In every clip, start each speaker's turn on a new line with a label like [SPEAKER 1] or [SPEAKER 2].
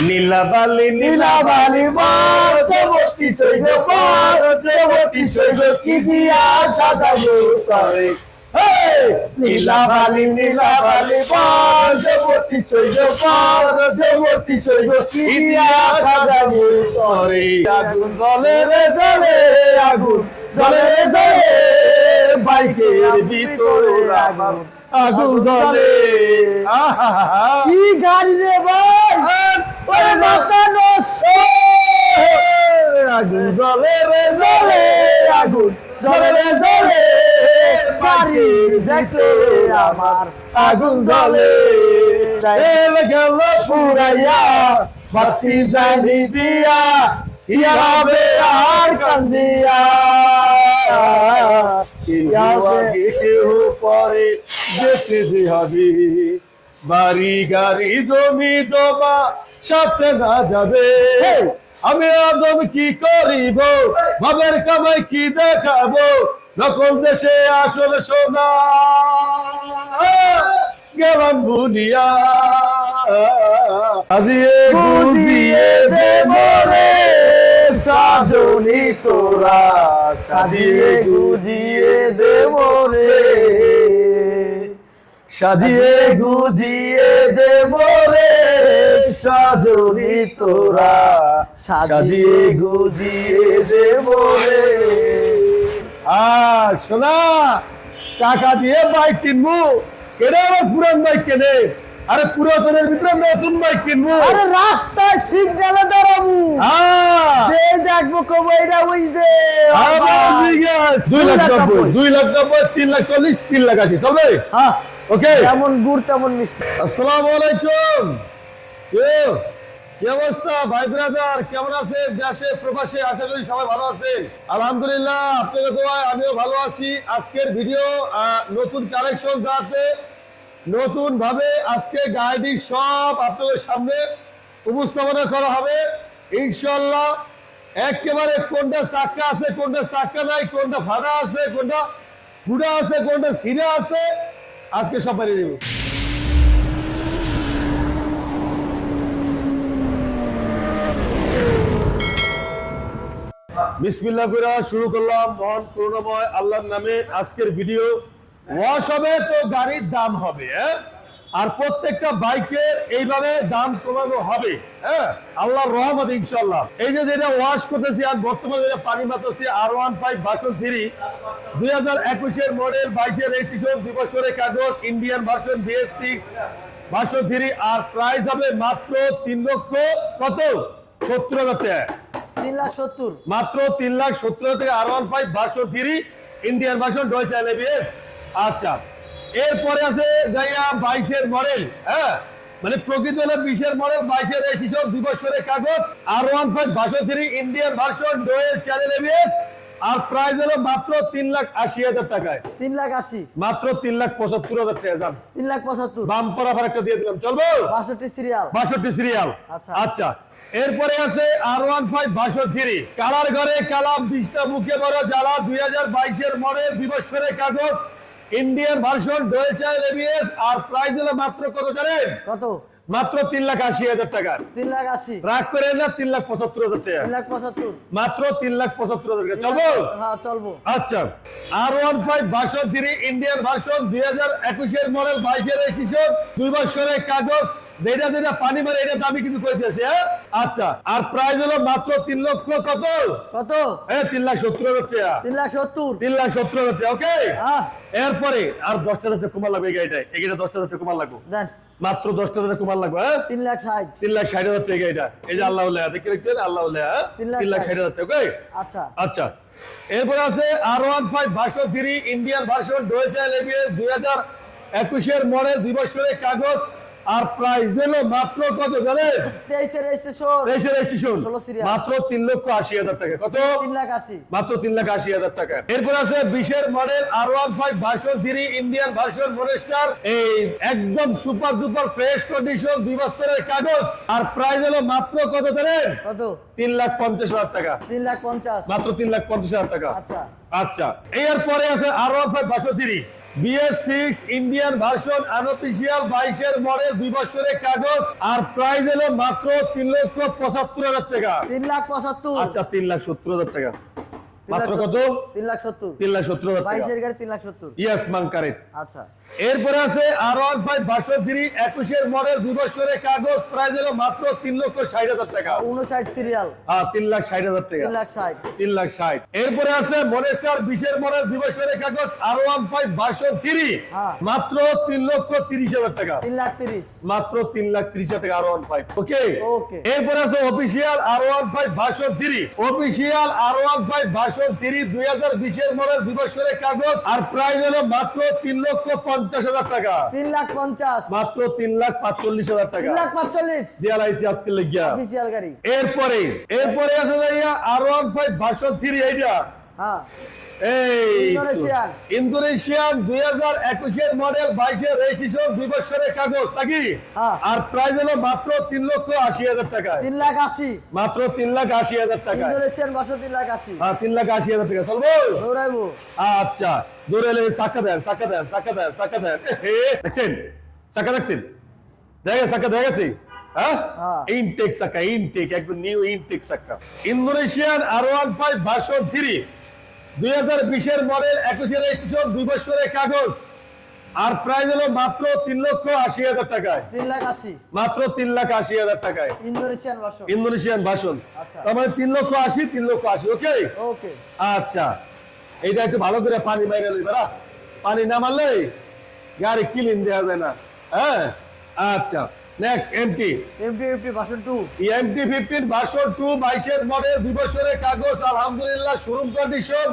[SPEAKER 1] নীলাবালি
[SPEAKER 2] নীলাবালি মার দেবতী সৈন্য মার দেবতী সৈন্য কি দিয়া সাজাবো তরে নীলাবালি নীলাবালি মার দেবতী সৈন্য মার দেবতী সৈন্য কি দিয়া সাজাবো তরে আগুন জলে রে জলে আগুন জলে রে জলে বাইকের ভিতরে আগুন। আগুন জলে কি গাড়ি রে ভাই? ওরে নষ্ট আগুন জ্বলে রে জ্বলে আগুন জ্বলে রে জ্বলে বাড়ি দেখলে আমার আগুন এলে গেল পুরাইয়া বাতি যায়নি দিয়া ইয়া হবে আর কান্দিয়া
[SPEAKER 1] পরে যেতে হবে বাড়ি গাড়ি জমি জমা সাথে না যাবে আমি আদম কি করিব? ভাবের কামাই কি দেখাবো? নকল দেশে আসলে সোনা। গেলাম ভুলিয়া আজিয়ে
[SPEAKER 2] বুঝিয়ে দেব রে। সাজনি তোরা। সাজিয়ে গুজিয়ে দেব রে। সাজিয়ে গুজিয়ে দেব রে সাজনি তোরা। সাজিয়ে গুজিয়ে দেব রে
[SPEAKER 1] আর শোনা টাকা দিয়ে বাইক কিনবো। কেনে আবার পুরান বাইক কেনে? আরে পুরাতনের ভিতরে নতুন বাইক কিনবো।
[SPEAKER 2] আরে রাস্তায় সিগন্যালে দাঁড়াবো।
[SPEAKER 1] আহ!
[SPEAKER 2] যে দেখব কবো এটা ওই যে।
[SPEAKER 1] দুই লাখ নব্বই দুই লাখ নব্বই তিন লাখ চল্লিশ তিন লাখ আশি চলবে?
[SPEAKER 2] হ্যাঁ।
[SPEAKER 1] ওকে
[SPEAKER 2] যেমন গুড় তেমন মিষ্টি।
[SPEAKER 1] আসসালামু আলাইকুম কে? কি অবস্থা? ভাই ব্রাদার কেমন আছেন? দেশে প্রবাসে? আশা করি সবাই ভালো আছেন। আলহামদুলিল্লাহ আপনাদের দোয়ায় আমিও ভালো আছি। আজকের ভিডিও নতুন কালেকশন যাতে নতুন ভাবে আজকে গাড়ি সব আপনাদের সামনে উপস্থাপনা করা হবে। ইনশাল্লাহ একেবারে কোনটা চাক্কা আছে কোনটা চাক্কা নাই কোনটা ফাঁকা আছে কোনটা ফুটা আছে কোনটা সিরা আছে আজকে সব বাড়িয়ে দেবো। বিসমিল্লাহ শুরু করলাম মহান করুণাময় আল্লাহর নামে আজকের ভিডিও ওয়াশ হবে তো গাড়ির দাম হবে হ্যাঁ? আর প্রত্যেকটা বাইকের এইভাবে দাম কমানো হবে হ্যাঁ? আল্লাহর রহমত ইনশাল্লাহ এই যে যেটা ওয়াশ করতেছি আর বর্তমানে যেটা পানি মারতেছি R one five version three দুই হাজার একুশের মডেল বাইশের রেজিস্ট্রেশন দুই বছরের কাগজ Indian version BS six version three আর প্রাইস হবে মাত্র তিন লক্ষ কত? সত্তর হাজার টাকা।
[SPEAKER 2] তিন লাখ সত্তর।
[SPEAKER 1] মাত্র তিন লাখ সত্তর হাজার থেকে R one five version three Indian version ডয়েছে এলএবিএস আচ্ছা এরপরে আছে যাইয়া বাইশের মডেল হ্যাঁ? মানে প্রকৃত হলো বিশের মডেল বাইশের রেজিস্ট্রেশন দুই বছরের কাগজ R one version three Indian version dual channel ABS আর প্রাইস হলো মাত্র তিন লাখ আশি হাজার টাকায়।
[SPEAKER 2] তিন লাখ আশি।
[SPEAKER 1] মাত্র তিন লাখ পঁচাত্তর হাজার টাকা
[SPEAKER 2] তিন লাখ পঁচাত্তর।
[SPEAKER 1] একটা দিয়ে দিলাম চলবো?
[SPEAKER 2] বাষট্টি সিরিয়াল।
[SPEAKER 1] বাষট্টি সিরিয়াল।
[SPEAKER 2] আচ্ছা।
[SPEAKER 1] আচ্ছা। এরপরে আছে আর ওয়ান ফাইভ বাষট্টি কালার ঘরে কালাম বিশটা মুখে বড় জ্বালা দুই হাজার বাইশের মডেল দুই বিবৎসরের কাগজ Indian version dual channel ABS আর প্রাইস হলো মাত্র কত জানেন?
[SPEAKER 2] কত?
[SPEAKER 1] মাত্র তিন লাখ আশি হাজার টাকা।
[SPEAKER 2] তিন লাখ আশি।
[SPEAKER 1] রাগ করে না তিন লাখ পঁচাত্তর হাজার টাকা।
[SPEAKER 2] তিন লাখ পঁচাত্তর।
[SPEAKER 1] মাত্র তিন লাখ পঁচাত্তর হাজার টাকা। চলবো?
[SPEAKER 2] হ্যাঁ চলবো।
[SPEAKER 1] আচ্ছা। R one five version three Indian version দুই হাজার একুশের মডেল বাইশের কিশোর দুই বছরের কাগজ যেটা যেটা পানি মারে এটা দামি কিন্তু কইতেছে হ্যাঁ? আচ্ছা আর প্রাইস হলো মাত্র তিন লক্ষ কত?
[SPEAKER 2] কত?
[SPEAKER 1] হ্যাঁ তিন লাখ সত্তর হাজার টাকা
[SPEAKER 2] তিন লাখ সত্তর?
[SPEAKER 1] তিন লাখ সত্তর হাজার টাকা ওকে এরপরে আর দশটা হাজার কুমার লাগবে এই গাড়িটা এই গাড়িটা দশটা হাজার কুমার লাগবে। মাত্র দশটা লাগবে হ্যাঁ?
[SPEAKER 2] তিন লাখ ষাট।
[SPEAKER 1] তিন লাখ ষাট হাজার টাকা এটা এই যে আল্লাহ দেখে রাখতেন আল্লাহ হ্যাঁ?
[SPEAKER 2] তিন লাখ ষাট।
[SPEAKER 1] হাজার টাকা
[SPEAKER 2] আচ্ছা।
[SPEAKER 1] আচ্ছা। এরপরে আছে R one five version three Indian version dual channel ABS দুই হাজার একুশের মডেল দুই বছরের কাগজ আর প্রাইস হলো মাত্র কত
[SPEAKER 2] তেইশের রেজিস্ট্রেশন
[SPEAKER 1] রেজিস্ট্রেশন মাত্র তিন লক্ষ আশি হাজার টাকা। কত?
[SPEAKER 2] তিন লাখ আশি।
[SPEAKER 1] মাত্র তিন লাখ আশি হাজার টাকা। এরপর আছে বিশের model R one five version three Indian version monster এই একদম সুপার ডুপার ফ্রেশ কন্ডিশন দুই বছরের কাগজ। আর প্রাইস হলো মাত্র কত জানেন
[SPEAKER 2] কত?
[SPEAKER 1] তিন লাখ পঞ্চাশ হাজার টাকা।
[SPEAKER 2] তিন লাখ পঞ্চাশ।
[SPEAKER 1] মাত্র তিন লাখ পঞ্চাশ হাজার টাকা।
[SPEAKER 2] আচ্ছা।
[SPEAKER 1] আচ্ছা এরপরে আছে R one five BS six Indian version unofficial বাইশের মডেল দুই বছরের কাগজ আর প্রাইস হলো মাত্র তিন লক্ষ পঁচাত্তর হাজার টাকা।
[SPEAKER 2] তিন লাখ পঁচাত্তর।
[SPEAKER 1] আচ্ছা তিন লাখ সত্তর হাজার টাকা। মাত্র কত?
[SPEAKER 2] তিন লাখ সত্তর।
[SPEAKER 1] তিন লাখ সত্তর
[SPEAKER 2] বাইশের গাড়ি তিন লাখ সত্তর।
[SPEAKER 1] ইয়াস
[SPEAKER 2] আচ্ছা।
[SPEAKER 1] এরপরে আছে R one five version three একুশের মডেল দুই বছরের কাগজ প্রাইস হলো মাত্র তিন লক্ষ ষাট হাজার টাকা।
[SPEAKER 2] উনষাট সিরিয়াল
[SPEAKER 1] হ্যাঁ তিন লাখ ষাট হাজার টাকা।
[SPEAKER 2] তিন লাখ ষাট।
[SPEAKER 1] তিন লাখ ষাট। এরপরে আছে মনেস্টার বিশের মডেল দুই বছরের কাগজ R one five version three. মাত্র তিন লক্ষ তিরিশ হাজার টাকা।
[SPEAKER 2] তিন লাখ তিরিশ।
[SPEAKER 1] মাত্র তিন লাখ ত্রিশ হাজার টাকা আর ওয়ান ফাইভ ওকে. এরপরে আছে official R one five version three official R one five version three দুই হাজার বিশের মডেল দুই বছরের কাগজ আর প্রায় হলো মাত্র তিন লক্ষ পঞ্চাশ হাজার টাকা।
[SPEAKER 2] তিন লাখ পঞ্চাশ।
[SPEAKER 1] মাত্র তিন লাখ পাঁচচল্লিশ হাজার টাকা।
[SPEAKER 2] তিন লাখ পাঁচচল্লিশ।
[SPEAKER 1] ডিআরআইসি আজকে লেগিয়া।
[SPEAKER 2] অফিসিয়াল গাড়ি।
[SPEAKER 1] এরপরে এরপরে আছে যাইয়া R one five version three এইটা
[SPEAKER 2] হ্যাঁ।
[SPEAKER 1] এই
[SPEAKER 2] ইন্দোনেশিয়ান।
[SPEAKER 1] ইন্দোনেশিয়ান দুই হাজার একুশের মডেল বাইশের রেজিস্ট্রেশন দুই বছরের কাগজ নাকি?
[SPEAKER 2] হ্যাঁ।
[SPEAKER 1] আর প্রাইস হলো মাত্র তিন লক্ষ আশি হাজার টাকায়
[SPEAKER 2] তিন লাখ আশি।
[SPEAKER 1] মাত্র তিন লাখ আশি হাজার টাকায়
[SPEAKER 2] ইন্দোনেশিয়ান বাসো তিন লাখ আশি।
[SPEAKER 1] হ্যাঁ তিন লাখ আশি হাজার টাকা। চলবো?
[SPEAKER 2] দৌড়াইবো।
[SPEAKER 1] আচ্ছা দূরে এলে চাকা দেন চাকা দেন চাকা দেন চাকা দেন। দেখছেন? চাকা দেখছেন? দেখা গেছে চাকা দেখা গেছে। ইনটেক চাকা ইনটেক একদম নিউ ইনটেক চাকা। Indonesian R one five version three দুই হাজার বিশের মডেল একুশের একুশের দুই বছরের কাগজ। আর প্রাইস হলো মাত্র তিন লক্ষ আশি হাজার টাকায়।
[SPEAKER 2] তিন লাখ আশি।
[SPEAKER 1] মাত্র তিন লাখ আশি হাজার টাকায়।
[SPEAKER 2] ইন্দোনেশিয়ান বাসো
[SPEAKER 1] ইন্দোনেশিয়ান ভাষণ।
[SPEAKER 2] আচ্ছা।
[SPEAKER 1] তার মানে তিন লক্ষ আশি তিন লক্ষ আশি ওকে?
[SPEAKER 2] ওকে।
[SPEAKER 1] আচ্ছা। এইটা একটু ভালো করে পানি বাইরে পানি না মারলে গাড়ি ক্লিন দেওয়া যায় না। হ্যাঁ? আচ্ছা। Next MT
[SPEAKER 2] MP MP version two
[SPEAKER 1] MT fifteen version two বাইশের মডেল দুই বছরের কাগজ আলহামদুলিল্লাহ শোরুম কন্ডিশন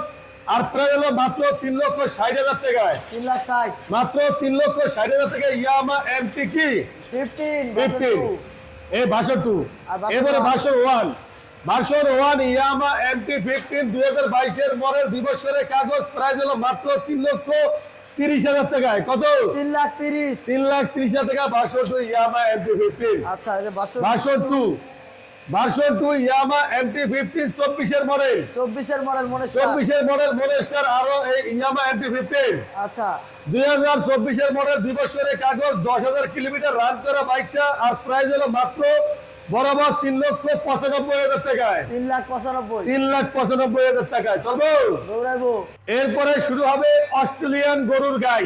[SPEAKER 1] আর প্রায় হলো মাত্র তিন লক্ষ ষাট হাজার টাকায়।
[SPEAKER 2] তিন লাখ ষাট।
[SPEAKER 1] মাত্র তিন লক্ষ ষাট হাজার টাকায় ইয়ামা এমটি কি?
[SPEAKER 2] ফিফটিন
[SPEAKER 1] ফিফটিন এই ভার্সন টু
[SPEAKER 2] ভার্সন
[SPEAKER 1] এবারে? Version one version one Yamaha MT fifteen দুই হাজার বাইশের মডেল দুই বছরের কাগজ প্রাইস হলো মাত্র তিন লক্ষ তিরিশ হাজার টাকায়। কত?
[SPEAKER 2] তিন লাখ তিরিশ।
[SPEAKER 1] তিন লাখ তিরিশ হাজার টাকা ইয়ামা এমটি ফিফটিন
[SPEAKER 2] আচ্ছা
[SPEAKER 1] two version two Yamaha MT fifteen চব্বিশের মডেল।
[SPEAKER 2] চব্বিশের মডেল
[SPEAKER 1] চব্বিশের মডেল মনেস্টার আরও এই ইয়ামা এমটি ফিফটিন
[SPEAKER 2] আচ্ছা।
[SPEAKER 1] দুই হাজার চব্বিশের মডেল দুই বছরের কাগজ দশ হাজার কিলোমিটার রান করা বাইকটা আর প্রাইস হলো মাত্র বরাবর তিন লক্ষ পঁচানব্বই হাজার টাকায়।
[SPEAKER 2] তিন লাখ পঁচানব্বই।
[SPEAKER 1] তিন লাখ পঁচানব্বই হাজার টাকায়। চলবো এরপরে শুরু হবে অস্ট্রেলিয়ান গরুর গাই।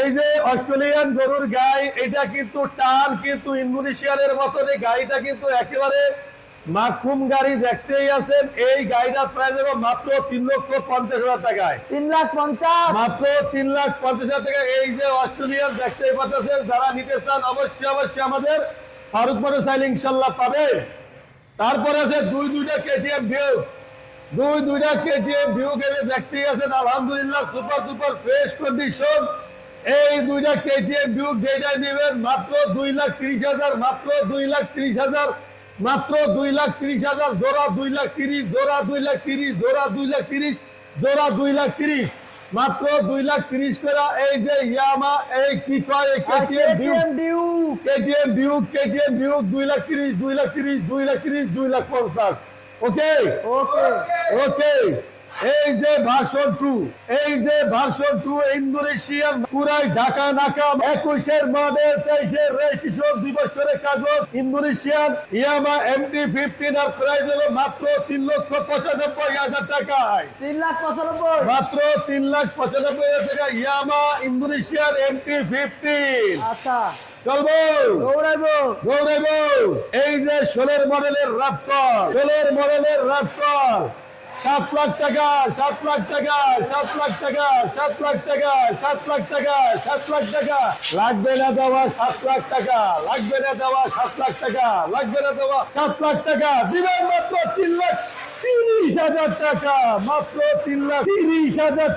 [SPEAKER 1] এই যে অস্ট্রেলিয়ান গরুর গাই এটা কিন্তু টান কিন্তু ইন্দোনেশিয়ানের মতন এই গাড়িটা কিন্তু একেবারে মাখুম গাড়ি দেখতেই আছেন। এই গাড়িটা প্রায় যাবে মাত্র তিন লক্ষ পঞ্চাশ হাজার টাকায়।
[SPEAKER 2] তিন লাখ পঞ্চাশ।
[SPEAKER 1] মাত্র তিন লাখ পঞ্চাশ হাজার টাকা এই যে অস্ট্রেলিয়ান দেখতেই পাচ্ছেন যারা নিতে চান অবশ্যই অবশ্যই আমাদের ফারুক মোটর সাইল ইনশাল্লাহ পাবে। তারপরে আছে দুই দুইটা কেটিএম ভিউ দুই দুইটা কেটিএম ভিউ গেলে দেখতেই আছেন, আলহামদুলিল্লাহ সুপার সুপার ফ্রেশ কন্ডিশন এই দুইটা কেটিএম ভিউ যেটা নেবেন মাত্র দুই লাখ তিরিশ হাজার, মাত্র দুই লাখ তিরিশ হাজার, মাত্র দুই লাখ তিরিশ হাজার, জোড়া দুই লাখ তিরিশ, জোড়া দুই লাখ তিরিশ, জোড়া দুই লাখ তিরিশ, জোড়া দুই লাখ তিরিশ। মাত্র দুই লাখ তিরিশ করে এই যে ইয়ামা এই কি কয় KTM Duke
[SPEAKER 2] KTM Duke
[SPEAKER 1] KTM Duke দুই লাখ তিরিশ দুই লাখ তিরিশ দুই লাখ তিরিশ দুই লাখ পঞ্চাশ। ওকে
[SPEAKER 2] ওকে
[SPEAKER 1] ওকে এই যে ভার্সন টু এই যে ভার্সন টু ইন্দোনেশিয়ান পুরাই ঢাকা নাকা একুশের মডেল তেইশের রেজিস্ট্রেশন দুই বছরের কাগজ ইন্দোনেশিয়ান ইয়ামা এমটি ফিফটিন আর প্রাইস হলো মাত্র তিন লক্ষ পঁচানব্বই হাজার টাকায়।
[SPEAKER 2] তিন লাখ পঁচানব্বই।
[SPEAKER 1] মাত্র তিন লাখ পঁচানব্বই হাজার টাকা ইয়ামা ইন্দোনেশিয়ান এমটি ফিফটিন।
[SPEAKER 2] আচ্ছা।
[SPEAKER 1] চলবো।
[SPEAKER 2] দৌড়াইবো।
[SPEAKER 1] এই যে ষোলের মডেলের রাপ্তর ষোলের মডেলের রাপ্তর সাত লাখ টাকা, সাত লাখ টাকা, সাত লাখ টাকা, সাত লাখ টাকা, সাত লাখ টাকা, সাত লাখ টাকা। লাগবে না দেওয়া সাত লাখ টাকা, লাগবে না দেওয়া সাত লাখ টাকা, লাগবে না দেওয়া সাত লাখ টাকা। দিবেন মাত্র তিন লাখ তিরিশ হাজার টাকা, মাত্র তিন লাখ তিরিশ হাজার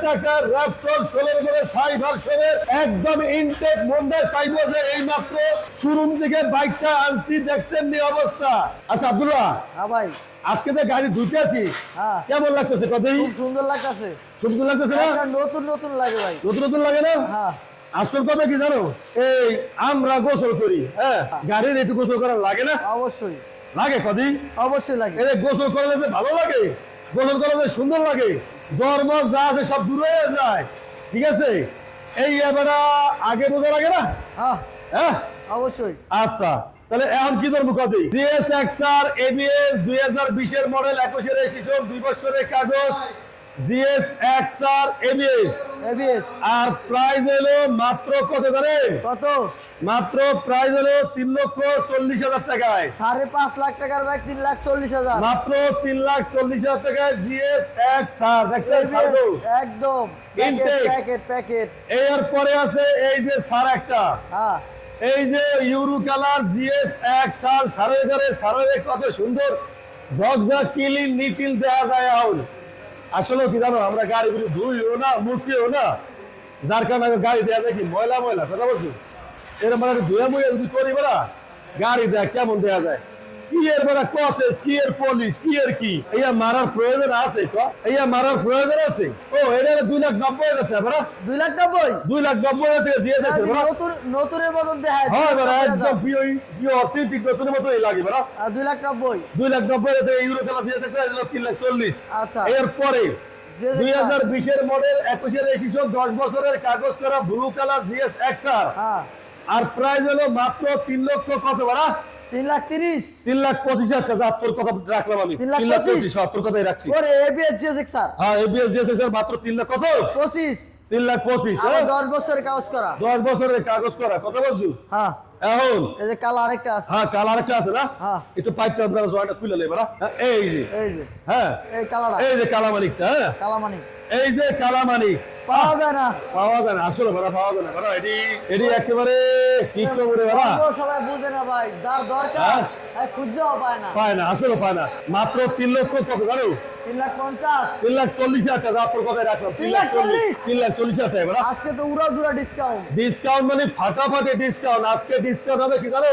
[SPEAKER 1] করে ফাইভ ভার্সনের একদম ইনটেক মন্ডে চাইব যে এই মাত্র। শোরুম থেকে বাইকটা আনছি, দেখছেন নি অবস্থা? আচ্ছা আব্দুল্লাহ।
[SPEAKER 2] হ্যাঁ ভাই।
[SPEAKER 1] আজকে তো গাড়ি দুইটা আছি
[SPEAKER 2] হ্যাঁ।
[SPEAKER 1] কেমন লাগতেছে কতই
[SPEAKER 2] সুন্দর লাগতেছে।
[SPEAKER 1] সুন্দর লাগতেছে না?
[SPEAKER 2] নতুন নতুন লাগে ভাই।
[SPEAKER 1] নতুন নতুন লাগে না?
[SPEAKER 2] হ্যাঁ।
[SPEAKER 1] আসল কথা কি জানো? এই আমরা গোসল করি হ্যাঁ? গাড়ির একটু গোসল করা লাগে না?
[SPEAKER 2] অবশ্যই।
[SPEAKER 1] লাগে কদিন
[SPEAKER 2] অবশ্যই লাগে।
[SPEAKER 1] এদের গোসল করলে যে ভালো লাগে গোসল করলে সুন্দর লাগে ধর্ম যা আছে সব দূরে হয়ে যায় ঠিক আছে? এই এবারে আগে বোঝা লাগে না?
[SPEAKER 2] হ্যাঁ।
[SPEAKER 1] হ্যাঁ?
[SPEAKER 2] অবশ্যই।
[SPEAKER 1] আচ্ছা। তাহলে এখন কি ধরবো কত জিএস এক্সআর এবিএস দুই হাজার বিশের মডেল একুশের রেজিস্ট্রেশন দুই বছরের কাগজ জিএস এক্সআর এবিএস।
[SPEAKER 2] এবিএস।
[SPEAKER 1] আর প্রাইস হলো মাত্র কত জানেন
[SPEAKER 2] কত?
[SPEAKER 1] মাত্র প্রাইস হলো তিন লক্ষ চল্লিশ হাজার টাকায়।
[SPEAKER 2] সাড়ে পাঁচ লাখ টাকার বাইক তিন লাখ চল্লিশ হাজার।
[SPEAKER 1] মাত্র তিন লাখ চল্লিশ হাজার টাকায় জিএস এক্সআর?
[SPEAKER 2] একদম. প্যাকেট প্যাকেট
[SPEAKER 1] এর পরে আছে এই যে সার একটা।
[SPEAKER 2] হ্যাঁ।
[SPEAKER 1] এই যে ইউরো কালার জিএস এক সাল সারে ঘরে সাড়ে কত সুন্দর। ঝকঝক কিলিন নিটিল দেওয়া যায় আউল। আসলে কি জানো, আমরা গাড়িগুলি ধুইও না, মুছিও না। যার কারণে গাড়ি দেওয়া দেখি ময়লা ময়লা, কথা বলছি। এরকম মানে ধুয়ে মুয়ে যদি করি বেড়া, গাড়ি দেয় কেমন দেওয়া যায়? কি এর বেড়া কসেস কি এর পলিশ কি এর কি? এইয়া মারার প্রয়োজন আছে তো? মারার প্রয়োজন আছে? ও এটা দুই লাখ নব্বই টাকা বেড়া।
[SPEAKER 2] দুই লাখ নব্বই?
[SPEAKER 1] দুই লাখ নব্বই জিএস আছে
[SPEAKER 2] নতুন নতুনের
[SPEAKER 1] হ্যাঁ বেড়া একদম
[SPEAKER 2] হাজার।
[SPEAKER 1] পিও পিও অথেন্টিক নতুনের মতো এই লাগে বেড়া।
[SPEAKER 2] দুই লাখ নব্বই?
[SPEAKER 1] দুই লাখ নব্বই ইউরো খেলা দিয়েছে তিন লাখ চল্লিশ।
[SPEAKER 2] আচ্ছা।
[SPEAKER 1] এরপরে দুই হাজার বিশের মডেল একুশের দশ বছরের কাগজ করা ব্লু কালার জিএস এক্সআর
[SPEAKER 2] হ্যাঁ।
[SPEAKER 1] আর প্রাইস হলো মাত্র তিন লক্ষ কত বাড়া?
[SPEAKER 2] তিন লাখ তিরিশ।
[SPEAKER 1] তিন লাখ পঁচিশ হাজার টাকা তোর কথা রাখলাম আমি।
[SPEAKER 2] তিন লাখ পঁচিশ?
[SPEAKER 1] হ্যাঁ, তোর কথাই রাখছি।
[SPEAKER 2] ওরে এবিএস জিএস স্যার।
[SPEAKER 1] হ্যাঁ এবিএস জিএস মাত্র তিন লাখ কত?
[SPEAKER 2] পঁচিশ।
[SPEAKER 1] তিন লাখ পঁচিশ হ্যাঁ?
[SPEAKER 2] দশ বছরের কাগজ করা।
[SPEAKER 1] দশ বছরের কাগজ করা কত বলছো?
[SPEAKER 2] হ্যাঁ।
[SPEAKER 1] এখন?
[SPEAKER 2] এই যে কালো আরেকটা আছে।
[SPEAKER 1] হ্যাঁ কালার একটা আছে না?
[SPEAKER 2] হ্যাঁ।
[SPEAKER 1] একটু পাইপটা আপনারা জয়টা খুলে নেবে না হ্যাঁ, এই যে।
[SPEAKER 2] এই যে।
[SPEAKER 1] হ্যাঁ।
[SPEAKER 2] এই কালারটা
[SPEAKER 1] এই যে কালামানিকটা হ্যাঁ?
[SPEAKER 2] কালামানি
[SPEAKER 1] এই যে কালামানিক
[SPEAKER 2] পাওয়া যায় না।
[SPEAKER 1] পাওয়া যায় না। আসলে ভাড়া পাওয়া যায় না। ভাড়া এটি এটি একেবারে কি করে ভাড়া?
[SPEAKER 2] সবাই বুঝে না ভাই। যার দরকার। এই খুঁজেও পায় না।
[SPEAKER 1] পায় না আসলে পায় না। মাত্র তিন লক্ষ কত জানো?
[SPEAKER 2] ডিসকাউন্ট
[SPEAKER 1] ডিসকাউন্ট মানে ফাটাফাটি ডিসকাউন্ট আজকে ডিসকাউন্ট হবে কি জানো।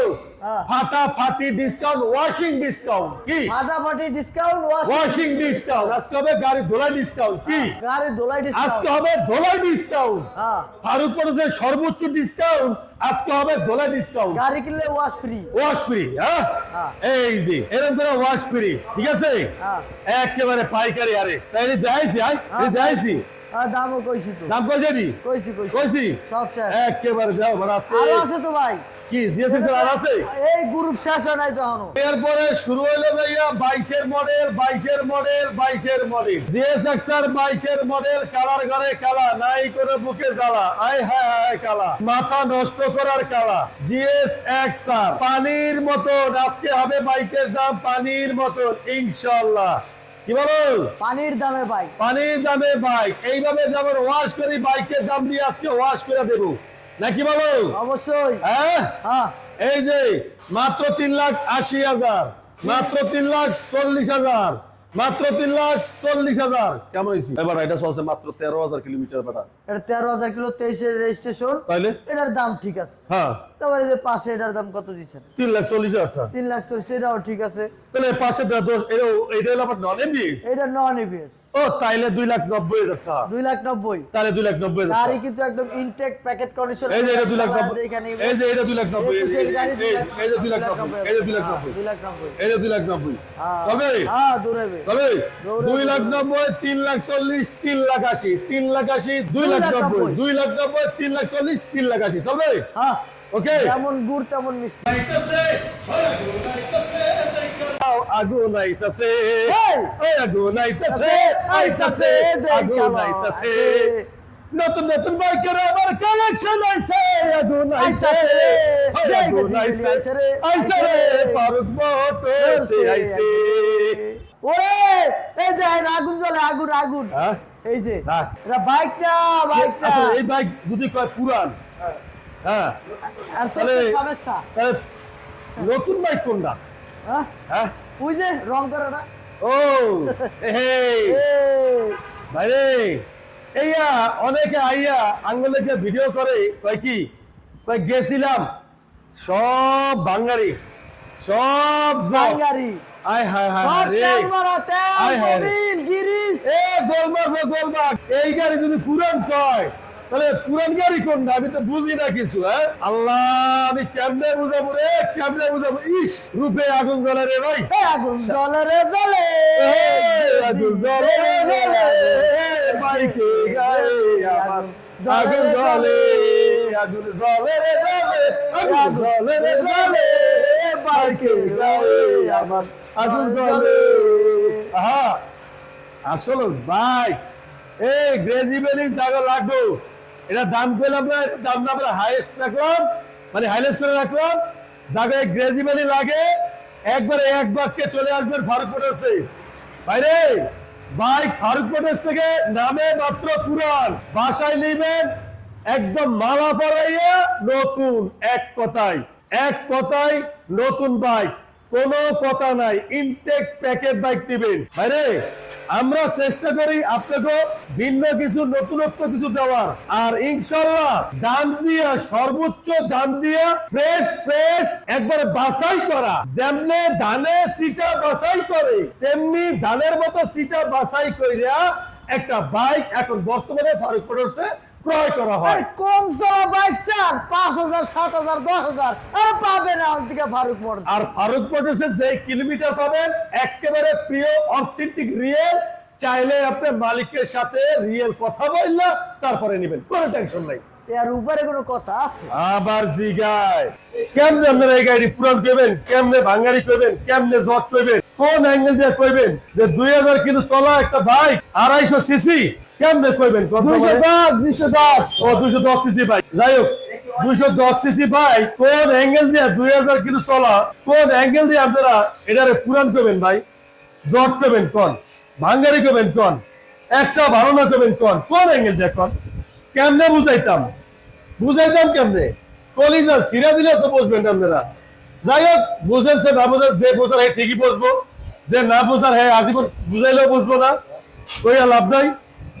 [SPEAKER 1] ফাটাফাটি ডিসকাউন্ট ওয়াশিং ডিসকাউন্ট কি?
[SPEAKER 2] ফাটাফাটি ডিসকাউন্ট
[SPEAKER 1] ওয়াশিং ডিসকাউন্ট আজকে হবে গাড়ি ধোলাই ডিসকাউন্ট কি?
[SPEAKER 2] গাড়ি দোলাই
[SPEAKER 1] আজকে হবে ধোলাই ডিসকাউন্ট
[SPEAKER 2] হ্যাঁ।
[SPEAKER 1] উপরে যে সর্বোচ্চ ডিসকাউন্ট আজকে হবে ধোলাই ডিসকাউন্ট
[SPEAKER 2] গাড়ি কিনলে ওয়াশ ফ্রি
[SPEAKER 1] ওয়াশ ফ্রি হ্যাঁ?
[SPEAKER 2] হ্যাঁ।
[SPEAKER 1] এই যে এরকম করে ওয়াশ ফ্রি ঠিক আছে?
[SPEAKER 2] হ্যাঁ।
[SPEAKER 1] একেবারে পাইকারি আরে। তাই দেখাইছি আই এটা দেখাইছি।
[SPEAKER 2] আর দামও কইছি তো।
[SPEAKER 1] দাম কই যাবি
[SPEAKER 2] কইছি কইছি।
[SPEAKER 1] কইছি?
[SPEAKER 2] সব শেষ।
[SPEAKER 1] একেবারে যাও ভাড়া আছে।
[SPEAKER 2] আছে তো ভাই।
[SPEAKER 1] কি জিএসএস আর আছে?
[SPEAKER 2] এই গ্রুপ শেষ হয় নাই
[SPEAKER 1] এরপরে শুরু হইল ভাইয়া মডেল মডেল মডেল আর মডেল কালার ঘরে কালা নাই করে বুকে জ্বালা। আয় হায় হায় কালা। মাথা নষ্ট করার কালা। আর পানির মতো আজকে হবে বাইকের দাম পানির মতো ইনশাল্লাহ। কি বলো
[SPEAKER 2] পানির দামে ভাই
[SPEAKER 1] পানির দামে বাইক। এইভাবে যেমন ওয়াশ করি বাইকের দাম দিয়ে আজকে ওয়াশ করে দেবো। নাকি বলো
[SPEAKER 2] অবশ্যই।
[SPEAKER 1] হ্যাঁ?
[SPEAKER 2] হ্যাঁ।
[SPEAKER 1] এই যে মাত্র তিন লাখ আশি হাজার মাত্র তিন লাখ চল্লিশ হাজার মাত্র তিন লাখ চল্লিশ হাজার। কেমন হয়েছে? এবার এটা চলছে মাত্র তেরো হাজার কিলোমিটার বেটা।
[SPEAKER 2] এটা তেরো হাজার কিলো তেইশের রেজিস্ট্রেশন
[SPEAKER 1] তাইলে?
[SPEAKER 2] এটার দাম ঠিক আছে।
[SPEAKER 1] হ্যাঁ।
[SPEAKER 2] তারপরে এই যে পাশে এটার দাম কত দিচ্ছেন?
[SPEAKER 1] তিন লাখ চল্লিশ হাজার টাকা।
[SPEAKER 2] তিন লাখ চল্লিশ এটাও ঠিক আছে।
[SPEAKER 1] তাহলে পাশে নন
[SPEAKER 2] এটা নন এবিএস
[SPEAKER 1] ও তাইলে দুই লাখ নব্বই হাজার টাকা
[SPEAKER 2] দুই লাখ নব্বই
[SPEAKER 1] তাহলে দুই লাখ নব্বই
[SPEAKER 2] গাড়ি কিন্তু একদম ইনটেক প্যাকেট কন্ডিশন
[SPEAKER 1] এই যে এটা দুই লাখ নব্বই এই যে এটা দুই লাখ নব্বই এই যে- দুই লাখ নব্বই এই যে দুই লাখ নব্বই
[SPEAKER 2] দুই লাখ নব্বই
[SPEAKER 1] এই যে দুই লাখ নব্বই
[SPEAKER 2] হ্যাঁ।
[SPEAKER 1] তবে
[SPEAKER 2] হ্যাঁ
[SPEAKER 1] তবে দুই লাখ নব্বই তিন লাখ চল্লিশ তিন লাখ আশি তিন লাখ আশি দুই লাখ নব্বই দুই লাখ নব্বই তিন লাখ চল্লিশ তিন লাখ আশি তবে
[SPEAKER 2] হ্যাঁ
[SPEAKER 1] ওকে
[SPEAKER 2] যেমন গুড় তেমন মিষ্টি।
[SPEAKER 1] আগুন আইতাছে আগুন আইতাছে আইতাছে আগুন আইতাছে নতুন নতুন বাইকের আবার কালেকশন আইছে আগুন আইছে আগুন আইছে আইছে রে ফারুক মোটরসে আইছে।
[SPEAKER 2] ওরে! এই দেখেন আগুন জ্বলে আগুন আগুন
[SPEAKER 1] হ্যাঁ?
[SPEAKER 2] এই যে
[SPEAKER 1] হ্যাঁ।
[SPEAKER 2] এটা বাইকটা বাইকটা।
[SPEAKER 1] আসলে এই বাইক যদি কয় পুরান হ্যাঁ। তাহলে-
[SPEAKER 2] সমস্যা?
[SPEAKER 1] নতুন বাইক কোনটা?
[SPEAKER 2] হ্যাঁ?
[SPEAKER 1] হ্যাঁ?
[SPEAKER 2] ওই যে রং
[SPEAKER 1] ও এই ভাইরে এইয়া অনেকে আইয়া আঙ্গুলেকে ভিডিও করে কয় কি? কয় গেছিলাম। সব বাঙালি সব।
[SPEAKER 2] বাঙ্গারি
[SPEAKER 1] আয় হায় হায় হায় রে। আয় হায়
[SPEAKER 2] গিরিশ।
[SPEAKER 1] এ গোলমার গো গোলমার এই গাড়ি যদি পুরান কয় তাহলে পুরান গাড়ি কোনটা? আমি তো বুঝি না কিছু হ্যাঁ? আল্লাহ আমি কেমনে বুঝাবো রে? কেমনে বুঝাবো? ইস রূপে আগুন জ্বলে রে ভাই।
[SPEAKER 2] আগুন জ্বলে রে জ্বলে।
[SPEAKER 1] আগুন জ্বলে রে জ্বলে, বাইকে গায়ে আগুন জ্বলে আগুন জ্বলে রে জ্বলে। আগুন জ্বলে রে জ্বলে। বাইকের গায়ে আমার আগুন জ্বলে। আহা আসলে ভাই এই গ্রেজি বেলিং জায়গা লাগবে। এটা দাম পেলাম না দাম না আমরা হাইয়েস্ট রাখলাম মানে হাইলেস্ট করে রাখলাম। জায়গায় গ্রেজি বেলি লাগে, একবারে এক বাক্যে চলে আসবেন ফারুক মোটরসে বাইরে বাইক ফারুক মোটরস থেকে নামে মাত্র পুরান বাসায় নিবেন, একদম মালা পরাইয়া নতুন এক কথায় এক কথায় নতুন বাইক কোনো কথা নাই ইনটেক প্যাকেট বাইক দিবেন। বাইরে আমরা চেষ্টা করি আপনাকে ভিন্ন কিছু, নতুনত্ব কিছু দেওয়ার। আর ইনশাল্লাহ দাম দিয়া, সর্বোচ্চ দাম দিয়া ফ্রেশ ফ্রেশ একবার বাছাই করা। যেমনে ধানে সিটা বাছাই করে, তেমনি ধানের মতো সিটা বাছাই কইরা একটা বাইক এখন বর্তমানে ফারুক মোটরসে ক্রয় করা হয়।
[SPEAKER 3] কম চলা বাইক চান পাঁচ হাজার সাত হাজার দশ হাজার। আরে পাবে না আমার দিকে ফারুক মোটর
[SPEAKER 1] আর ফারুক মোটরসে যে কিলোমিটার পাবেন একেবারে প্রিয় অথেন্টিক রিয়েল চাইলে আপনি মালিকের সাথে রিয়েল কথা বললা তারপরে নেবেন কোনো টেনশন নাই।
[SPEAKER 3] এর উপরে কোনো কথা আছে?
[SPEAKER 1] আবার জিগায়। কেমনে আপনারা এই গাড়ি পুরান কইবেন কেমনে ভাঙ্গারি করবেন? কেমনে জট কইবেন কোন অ্যাঙ্গেল দিয়ে কইবেন যে দুই হাজার কিলো চলা একটা বাইক আড়াইশো সিসি কেমনে কইবেন
[SPEAKER 3] দুইশো দশ দুইশো দশ।
[SPEAKER 1] ও দুশো দশ সিসি বাইক যাই হোক দুশো দশ সিসি বাইক কোন অ্যাঙ্গেল দিয়ে দুই হাজার কিলো চলা কোন অ্যাঙ্গেল দিয়ে আপনারা এটারে পুরান করবেন ভাই? জট করবেন কোন? ভাঙ্গারি করবেন কোন? একটা ভালো না করবেন কোন? কোন অ্যাঙ্গেল দিয়ে কোন? কেমনে বুঝাইতাম? বুঝাইতাম কেমনে? কলিজা সিরা দিলে তো বুঝবেন আপনারা। যাই হোক বুঝেন সে না বুঝেন যে বোঝার হ্যাঁ ঠিকই বুঝব। যে না বোঝার হ্যাঁ আজীবন বুঝাইলেও বুঝব না। কইয়া লাভ নাই।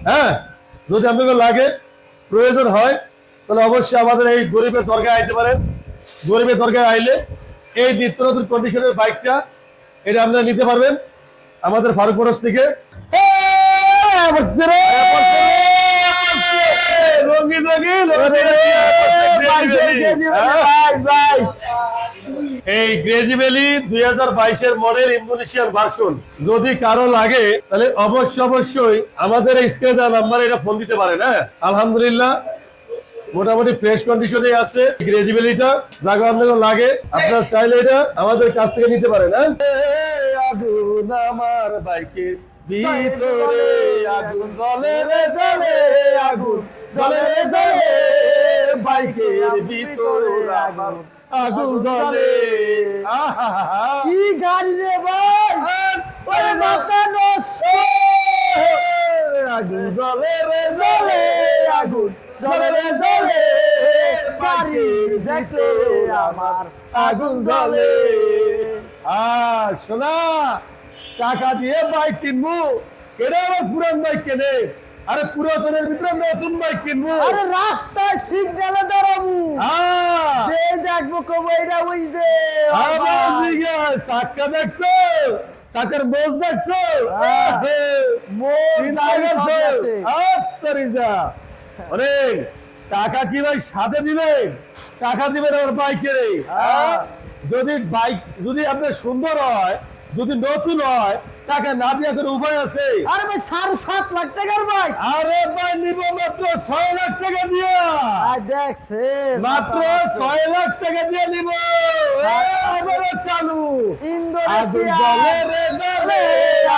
[SPEAKER 1] হ্যাঁ যদি আপনাদের লাগে প্রয়োজন হয় তাহলে অবশ্যই আমাদের এই গরিবের দরকার আইতে পারেন গরিবের দরকার আইলে এই নিত্য নতুন কন্ডিশনের বাইকটা এটা আপনারা নিতে পারবেন আমাদের ফারুক মোটরস থেকে রঙিন রঙিন হ্যাঁ? এই গ্রেজি ভ্যালি দুই হাজার বাইশের মডেল ইন্দোনেশিয়ান ভার্সন যদি কারও লাগে, তাহলে অবশ্যই অবশ্যই আমাদের এই স্ক্রিনে নাম্বার এটা ফোন দিতে পারেন হ্যাঁ? আলহামদুলিল্লাহ, মোটামুটি ফ্রেশ কন্ডিশনে আছে গ্রেজি ভ্যালিটা। জায়গা আপনাদের লাগে, আপনারা চাইলে এটা আমাদের কাছ থেকে নিতে পারেন হ্যাঁ? আগুন আমার বাইকের ভিতরে আগুন জ্বলে রে জ্বলে আগুন জ্বলে রে জ্বলে বাইকের ভিতরে আগুন। আগুন আহা
[SPEAKER 3] কি গাড়ি রে ভাই ওরে মাথা নষ্ট
[SPEAKER 1] আগুন জ্বলে রে জ্বলে আগুন জ্বলে রে জ্বলে
[SPEAKER 3] গাড়ি দেখলে আমার
[SPEAKER 1] আগুন জ্বলে আর শোনা টাকা দিয়ে বাইক কিনবো কেনে আবার পুরান বাইক কেনে আরে পুরাতনের ভিতরে নতুন বাইক কিনবো।
[SPEAKER 3] আরে রাস্তায় সিগন্যালে দাঁড়াবো।
[SPEAKER 1] আহ,
[SPEAKER 3] যে দেখব কবো এটা ওই যে
[SPEAKER 1] আবার দেখছ? মোজ দেখছ?
[SPEAKER 3] হ্যাঁ।
[SPEAKER 1] ওরে, টাকা কি ভাই সাথে দিবেন টাকা দিবেন আমার বাইকের
[SPEAKER 3] হ্যাঁ।
[SPEAKER 1] যদি বাইক যদি আপনার সুন্দর হয় যদি নতুন হয় টাকা না দিয়া কোনো উপায় আছে।
[SPEAKER 3] আরে ভাই সাড়ে সাত লাখ টাকার বাইক
[SPEAKER 1] আরে ভাই নিব মাত্র ছয় লাখ টাকা দিয়া।
[SPEAKER 3] আর দেখছেন
[SPEAKER 1] মাত্র ছয় লাখ টাকা দিয়ে নিব। আবারও চালু। আগুন
[SPEAKER 3] ইন্দোনেশিয়া
[SPEAKER 1] জ্বলে রে জ্বলে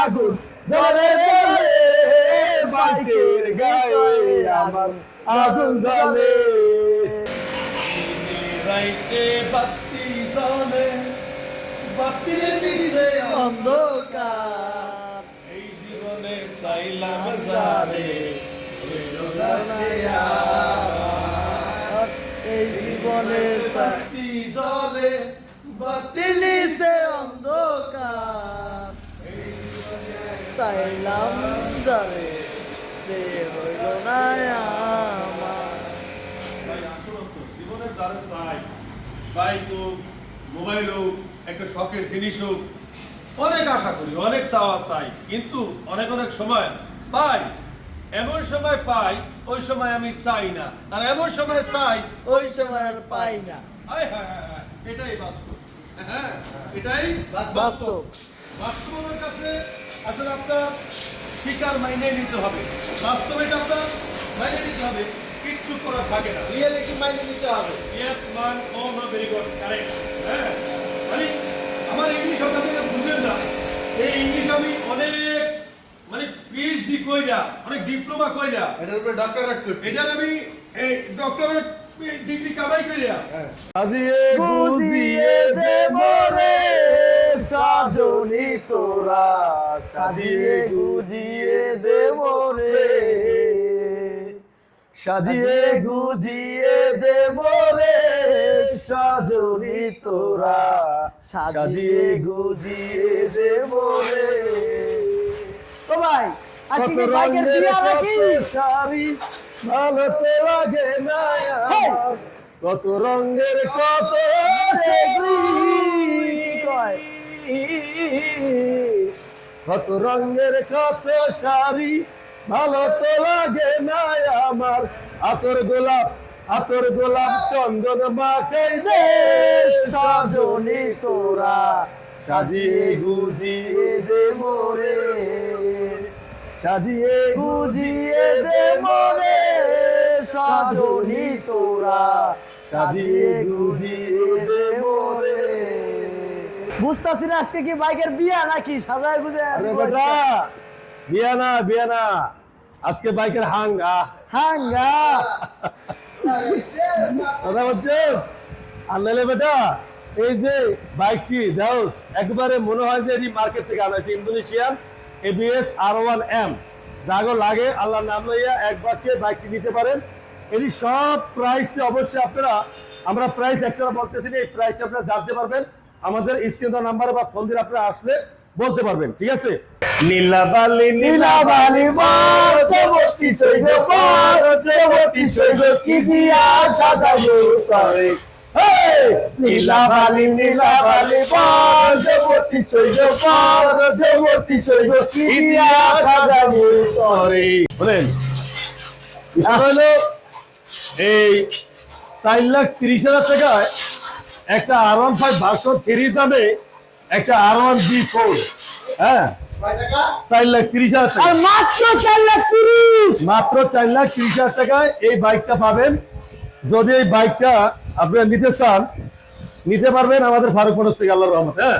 [SPEAKER 1] আগুন জ্বলে জ্বলে বাইকের গায়ে আমার আগুন জ্বলে। রাইতে বাতি জ্বলে বাতির নিচে
[SPEAKER 3] অন্ধকার।
[SPEAKER 1] এই জীবনে বাতি জ্বলে
[SPEAKER 3] দিলিছে অন্ধকার চাইলাম যারে সে হইল না আমার
[SPEAKER 4] জীবনে যারা চাই বাইক হোক মোবাইল হোক একটা শখের জিনিস হোক অনেক আশা করি অনেক চাওয়া চাই কিন্তু অনেক অনেক সময় পাই এমন সময় পাই ওই সময় আমি চাই না। আর এমন সময় চাই
[SPEAKER 3] ওই সময় আর পাই না।
[SPEAKER 4] এটাই বাস্তব। হ্যাঁ এটাই
[SPEAKER 3] বাস্তব।
[SPEAKER 4] বাস্তবের কাছে আসলে আপনার স্বীকার মাইনে নিতে হবে। বাস্তব এটা আপনার মাইনে নিতে হবে কিচ্ছু
[SPEAKER 5] করার থাকে না।
[SPEAKER 4] রিয়েলিটি মাইনে নিতে হবে।
[SPEAKER 5] Yes, man. Oh, no, very good. Correct. হ্যাঁ মানে আমার ইংলিশ কথা থেকে বুঝেন না। এই ইংলিশ আমি অনেক মানে পিএইচডি কইরা অনেক ডিপ্লোমা কইরা
[SPEAKER 4] এটার উপরে ডক্টরেট করছি।
[SPEAKER 5] এটার আমি এই ডক্টরেট ডিগ্রি কামাই কইরা।
[SPEAKER 1] সাজিয়ে
[SPEAKER 2] বুঝিয়ে দেব রে সজনী তোরা। সাজিয়ে গুজিয়ে দেব রে সাজিয়ে গুজিয়ে দেব রে সজনী তোরা। সাজিয়ে গুজিয়ে দেব রে। তো ভাই আজকে বাইকের বিয়া নাকি?
[SPEAKER 1] শাড়ি ভালো তো লাগে না কত রঙের কত কত রঙের কত শাড়ি ভালো তো লাগে না আমার। আতর গোলাপ আতর গোলাপ চন্দন মাখাই দে
[SPEAKER 2] সজনী তোরা
[SPEAKER 1] সাজিয়ে গুজিয়ে দেব রে। সাজিয়ে
[SPEAKER 2] বুঝিয়ে দে মরে সজনী তোরা। সাজিয়ে গুজিয়ে দে মরে বুঝতেছি না আজকে কি বাইকের বিয়া নাকি? সাজায় গুজে
[SPEAKER 1] আরে বেটা বিয়া না বিয়া না। আজকে বাইকের হাঙ্গা।
[SPEAKER 2] হাঙ্গা।
[SPEAKER 1] কথা বলছিস? আর নাহলে বেটা এই যে বাইকটি দাও একবারে মনে হয় যে এটি মার্কেট থেকে আনাইছে Indonesian. ABS R one M যাগো লাগে আল্লাহ নাম লইয়া এক বাক্যে বাইকটি নিতে পারেন। এটি সব প্রাইসটি অবশ্যই আপনারা আমরা প্রাইস একটা বলতেছি না, এই প্রাইসটা আপনারা জানতে পারবেন। আমাদের স্ক্রিন নাম্বার বা ফোন দিয়ে আপনারা আসলে বলতে পারবেন ঠিক আছে? নীলাবালি
[SPEAKER 2] নীলাবালি মার দেবতী সৈন্য পার দেবতী সৈন্য কি দিয়া সাজাবো তারে? নীলাবালি নীলাবালি মার দেবতী সৈন্য পার দেবতী সৈন্য কি দিয়া সাজাবো তারে
[SPEAKER 1] বলেন হলো এই চার লাখ তিরিশ হাজার টাকায় একটা R one five version three দামে একটা আর ওয়ান বি ফোর হ্যাঁ? চার লাখ তিরিশ হাজার টাকা।
[SPEAKER 2] মাত্র চার লাখ তিরিশ।
[SPEAKER 1] মাত্র চার লাখ তিরিশ হাজার টাকায় এই বাইকটা পাবেন। যদি এই বাইকটা আপনারা নিতে চান, নিতে পারবেন আমাদের ফারুক মনোজ থেকে আল্লাহ রহমত হ্যাঁ?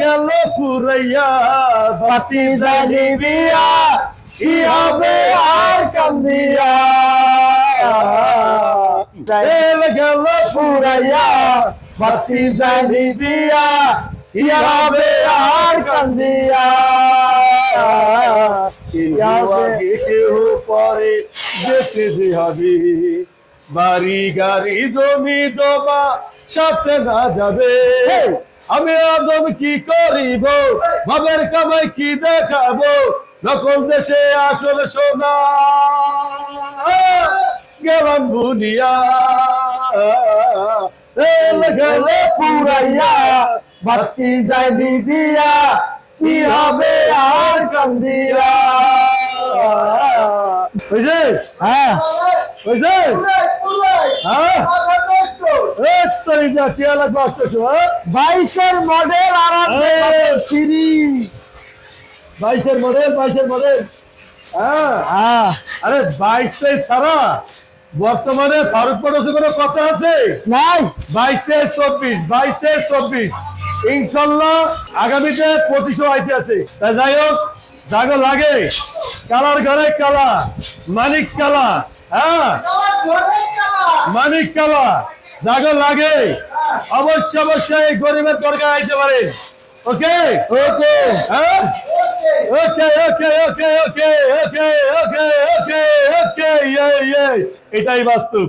[SPEAKER 1] গেল পুরাইয়া
[SPEAKER 2] বাতি জানি বিয়া কি হবে আর কান্দিয়া?
[SPEAKER 1] গেল
[SPEAKER 2] পুরাইয়া বাতি জানি বিয়া কি হবে আর কান্দিয়া? কি হবে
[SPEAKER 1] আগে কেউ পরে যেতে হবে। বাড়ি গাড়ি জমি জমা সাথে না যাবে। আমি আদম কি করিব? ভাবের কামাই কি দেখাবো? নকল দেশে আসলে সোনা। গেলাম ভুলিয়া গেলে
[SPEAKER 2] পুরাইয়া বাতি যাইবি বিয়া কি হবে আর কান্দিয়া।
[SPEAKER 1] বুঝে
[SPEAKER 2] হ্যাঁ।
[SPEAKER 1] বুঝে হ্যাঁ? হ্যাঁ?
[SPEAKER 2] বাইশের মডেল আর! সিরিজ।
[SPEAKER 1] বাইশের মডেল বাইশের মডেল হ্যাঁ?
[SPEAKER 2] হ্যাঁ।
[SPEAKER 1] আরে বাইশটাই ছাড়া বর্তমানে ফারুক পরশে কোনো কথা আছে?
[SPEAKER 2] নাই।
[SPEAKER 1] বাইশ চব্বিশ বাইশ চব্বিশ। ইনশাল্লাহ আগামীতে পঁচিশও আইতে আছে। তা যাই হোক লাগে। কালার ঘরে কালা মানিক কালা হ্যাঁ। মানিক কালা যাগো লাগে। অবশ্যই অবশ্যই গরিবের দরকার আইতে পারে। ওকে?
[SPEAKER 2] ওকে।
[SPEAKER 1] হ্যাঁ? ওকে ওকে ওকে ওকে ওকে ওকে ওকে ওকে এটাই বাস্তব।